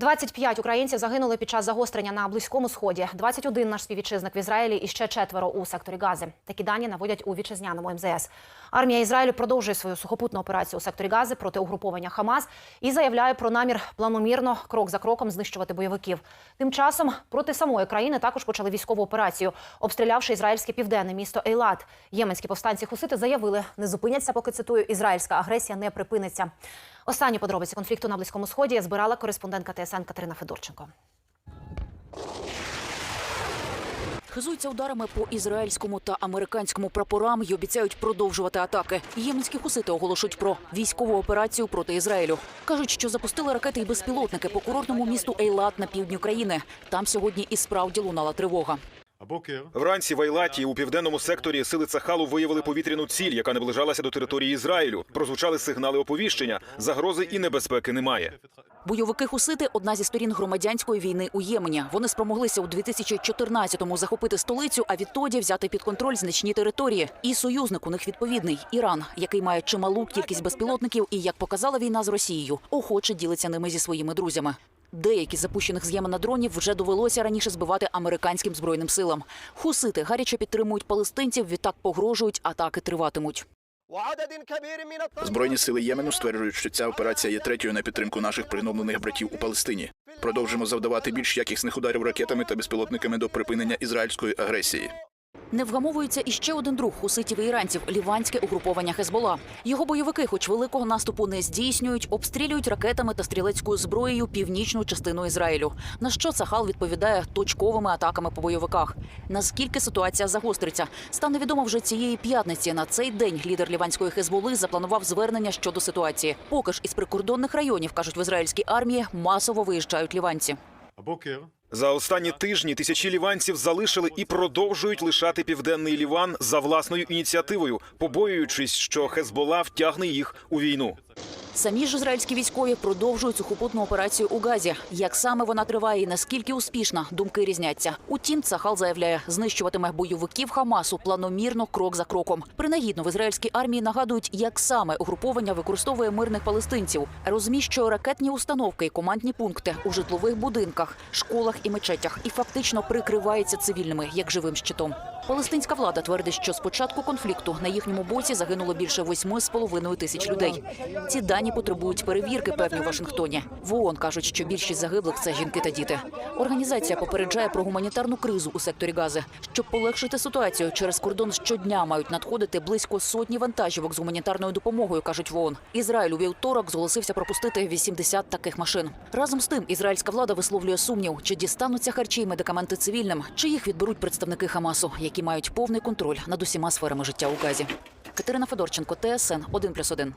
25 українців загинули під час загострення на близькому сході. 21 наш співвітчизник в Ізраїлі і ще четверо у секторі Гази. Такі дані наводять у вітчизняному МЗС. Армія Ізраїлю продовжує свою сухопутну операцію у секторі Гази проти угруповання Хамас і заявляє про намір планомірно крок за кроком знищувати бойовиків. Тим часом проти самої країни також почали військову операцію, обстрілявши ізраїльське південне місто Ейлат. Єменські повстанці хусити заявили, не зупиняться, поки цитую, ізраїльська агресія не припиниться. Останні подробиці конфлікту на близькому сході збирала кореспондентка ТСН Катерина Федорченко. Хизуються ударами по ізраїльському та американському прапорам і обіцяють продовжувати атаки. Єменські хусити оголошують про військову операцію проти Ізраїлю. кажуть, що запустили ракети і безпілотники по курортному місту Ейлат на півдні країни. Там сьогодні і справді лунала тривога. Вранці в Айлаті у південному секторі сили Цахалу виявили повітряну ціль, яка наближалася до території Ізраїлю. Прозвучали сигнали оповіщення. Загрози і небезпеки немає. Бойовики Хусити одна зі сторін громадянської війни у Ємені. Вони спромоглися у 2014-му захопити столицю, а відтоді взяти під контроль значні території. І союзник у них відповідний Іран, який має чималу кількість безпілотників, і як показала війна з Росією, охоче ділиться ними зі своїми друзями. Деякі запущених з Ємена дронів вже довелося раніше збивати американським збройним силам. Хусити гаряче підтримують палестинців, відтак погрожують, атаки триватимуть. Збройні сили Ємену стверджують, що ця операція є третьою на підтримку наших пригноблених братів у Палестині. Продовжимо завдавати більш якісних ударів ракетами та безпілотниками до припинення ізраїльської агресії. Не вгамовується і ще один друг хуситів і іранців ліванське угруповання Хезбола. Його бойовики, хоч великого наступу не здійснюють, обстрілюють ракетами та стрілецькою зброєю північну частину Ізраїлю. На що Сахал відповідає точковими атаками по бойовиках. Наскільки ситуація загостриться, стане відомо вже цієї п'ятниці. На цей день лідер ліванської Хезболи запланував звернення щодо ситуації. Поки ж із прикордонних районів кажуть в ізраїльській армії масово виїжджають ліванці. За останні тижні тисячі ліванців залишили і продовжують лишати південний Ліван за власною ініціативою, побоюючись, що Хезбола втягне їх у війну. Самі ж ізраїльські військові продовжують сухопутну операцію у Газі. Як саме вона триває і наскільки успішна, думки різняться. Утім, Цахал заявляє, знищуватиме бойовиків Хамасу планомірно, крок за кроком. Принагідно в ізраїльській армії нагадують, як саме угруповання використовує мирних палестинців, розміщує ракетні установки і командні пункти у житлових будинках, школах і мечетях, і фактично прикривається цивільними як живим щитом. Палестинська влада твердить, що з початку конфлікту на їхньому боці загинуло більше восьми з половиною тисяч людей. Ці дані потребують перевірки певні в Вашингтоні. В ООН кажуть, що більшість загиблих це жінки та діти. Організація попереджає про гуманітарну кризу у секторі Гази. Щоб полегшити ситуацію, через кордон щодня мають надходити близько сотні вантажівок з гуманітарною допомогою. кажуть в ООН. Ізраїль у вівторок зголосився пропустити 80 таких машин. Разом з тим, ізраїльська влада висловлює сумнів, чи дістануться харчі й медикаменти цивільним, чи їх відберуть представники Хамасу, які мають повний контроль над усіма сферами життя у Газі. Катерина Федорченко, ТСН 1+,1.